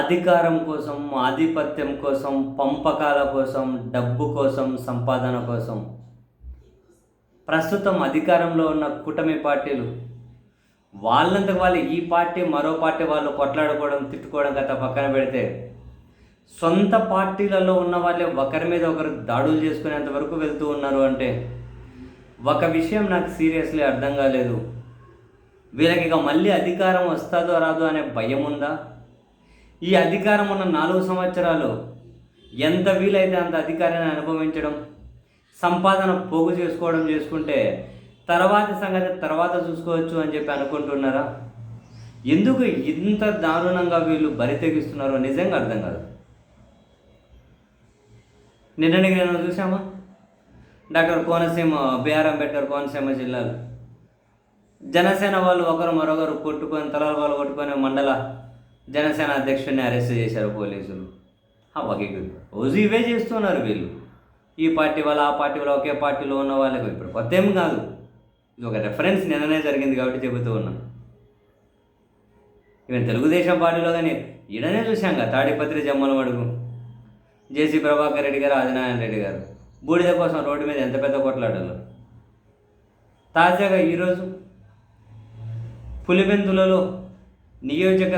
అధికారం కోసం ఆధిపత్యం కోసం పంపకాల కోసం డబ్బు కోసం సంపాదన కోసం. ప్రస్తుతం అధికారంలో ఉన్న కూటమి పార్టీలు వాళ్ళంతకు వాళ్ళు ఈ పార్టీ మరో పార్టీ వాళ్ళు కొట్లాడుకోవడం తిట్టుకోవడం గత పక్కన పెడితే సొంత పార్టీలలో ఉన్న వాళ్ళే ఒకరి మీద ఒకరు దాడులు చేసుకునేంత వరకు వెళ్తూ ఉన్నారు అంటే ఒక విషయం నాకు సీరియస్లీ అర్థం కాలేదు. వీళ్ళకి ఇక మళ్ళీ అధికారం వస్తుందో రాదో అనే భయం ఉందా? ఈ అధికారం ఉన్న నాలుగు సంవత్సరాలు ఎంత వీలైతే అంత అధికారాన్ని అనుభవించడం సంపాదన పోగు చేసుకోవడం చేసుకుంటే తర్వాత సంగతి తర్వాత చూసుకోవచ్చు అని చెప్పి అనుకుంటున్నారా? ఎందుకు ఇంత దారుణంగా వీళ్ళు బరి తెగిస్తున్నారో నిజంగా అర్థం కాదు. నిన్ననే నేను చూసామా డాక్టర్ కోనసీమ బీఆర్ అంబేద్కర్ కోనసీమ జిల్లాలో. జనసేన వాళ్ళు ఒకరు మరొకరు కొట్టుకొని తలాలు వాళ్ళు కొట్టుకొని మండల జనసేన అధ్యక్షుడిని అరెస్ట్ చేశారు పోలీసులు. ఒకే రోజు ఇవే చేస్తున్నారు వీళ్ళు. ఈ పార్టీ వాళ్ళ ఆ పార్టీ వల్ల ఒకే పార్టీలో ఉన్న వాళ్ళకి ఇప్పుడు కొత్త ఏం కాదు. ఇది ఒక రెఫరెన్స్ నిన్ననే జరిగింది కాబట్టి చెబుతూ ఉన్నాను ఈవెన్ తెలుగుదేశం పార్టీలో కానీ ఈడనే చూశాం కదా తాడిపత్రి జమ్మల మడుగు. జేసీ ప్రభాకర్ రెడ్డి గారు ఆదినారాయణ రెడ్డి గారు. బూడిద కోసం రోడ్డు మీద ఎంత పెద్ద కొట్లాడారు తాజాగా ఈరోజు పులివెందులలో నియోజక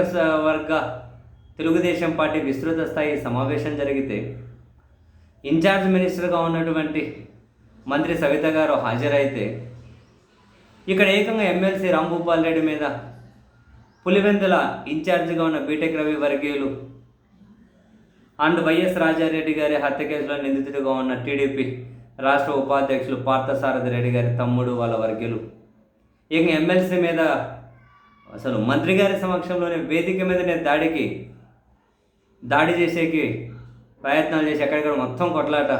వర్గ తెలుగుదేశం పార్టీ విస్తృత స్థాయి సమావేశం జరిగితే ఇన్ఛార్జ్ మినిస్టర్గా ఉన్నటువంటి మంత్రి సవిత గారు హాజరైతే ఇక్కడ ఏకంగా ఎమ్మెల్సీ రాంభూపాల్ రెడ్డి మీద పులివెందుల ఇన్ఛార్జిగా ఉన్న బీటెక్ రవి వర్గీయులు అండ్ వైఎస్ రాజారెడ్డి గారి హత్య కేసులో నిందితుడిగా ఉన్న టీడీపీ రాష్ట్ర ఉపాధ్యక్షులు పార్థసారథి రెడ్డి గారి తమ్ముడు వాళ్ళ వర్గీయులు. ఇక ఎమ్మెల్సీ మీద అసలు మంత్రి గారి సమక్షంలోనే వేదిక మీదనే దాడికి దాడి చేసేకి ప్రయత్నాలు చేసి ఎక్కడికక్కడ మొత్తం కొట్లాట.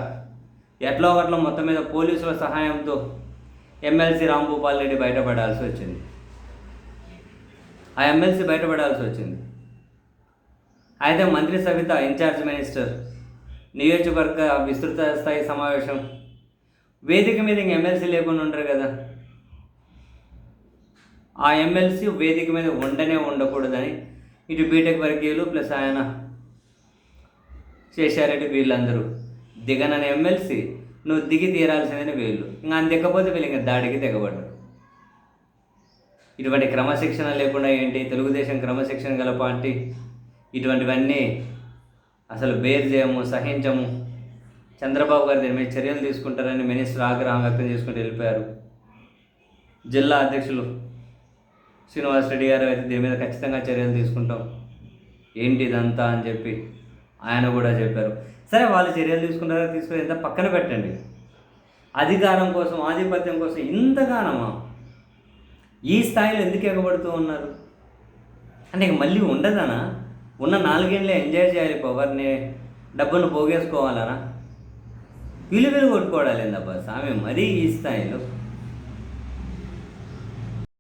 ఎట్లా ఒకట్లో మొత్తం మీద పోలీసుల సహాయంతో ఎమ్మెల్సీ రాంభూపాల్ రెడ్డి బయటపడాల్సి వచ్చింది. ఆ ఎమ్మెల్సీ బయటపడాల్సి వచ్చింది. అయితే మంత్రి సవిత ఇన్ఛార్జ్ మినిస్టర్ నియోజకవర్గ విస్తృత స్థాయి సమావేశం. వేదిక మీద ఇంక ఎమ్మెల్సీ లేకుండా ఉండరు కదా. ఆ ఎమ్మెల్సీ వేదిక మీద ఉండనే ఉండకూడదని ఇటు బీటెక్ వర్గీయులు ప్లస్ ఆయన శేషారెడ్డి వీళ్ళందరూ దిగనని ఎమ్మెల్సీ నువ్వు దిగి తీరాల్సిందని వీళ్ళు. ఇంకా అని దిగకపోతే వీళ్ళు ఇంకా దాడికి దిగబడ్డారు ఇటువంటి క్రమశిక్షణ లేకుండా ఏంటి? తెలుగుదేశం క్రమశిక్షణ గల పార్టీ ఇటువంటివన్నీ అసలు బేర్ చేయము సహించము. చంద్రబాబు గారు దీని మీద చర్యలు తీసుకుంటారని మినిస్టర్ ఆగ్రహం వ్యక్తం చేసుకుంటూ వెళ్ళిపోయారు. జిల్లా అధ్యక్షులు శ్రీనివాస్ రెడ్డి గారు అయితే దీని మీద ఖచ్చితంగా చర్యలు తీసుకుంటాం. ఏంటి ఇదంతా అని చెప్పి ఆయన కూడా చెప్పారు. సరే వాళ్ళు చర్యలు తీసుకుంటారో తీసుకుని ఎంత పక్కన పెట్టండి. అధికారం కోసం ఆధిపత్యం కోసం ఇంతగానమా ఈ స్థాయిలో ఎందుకు ఎగబడుతూ ఉన్నారు? అంటే ఇక మళ్ళీ ఉండదనా? ఉన్న నాలుగేళ్ళే ఎంజాయ్ చేయాలి పవర్ని డబ్బును పోగేసుకోవాలనా? విలువలు వీలు కొట్టుకోవడాలి ఏందబ్బా స్వామి మరీ ఈ స్థాయిలో.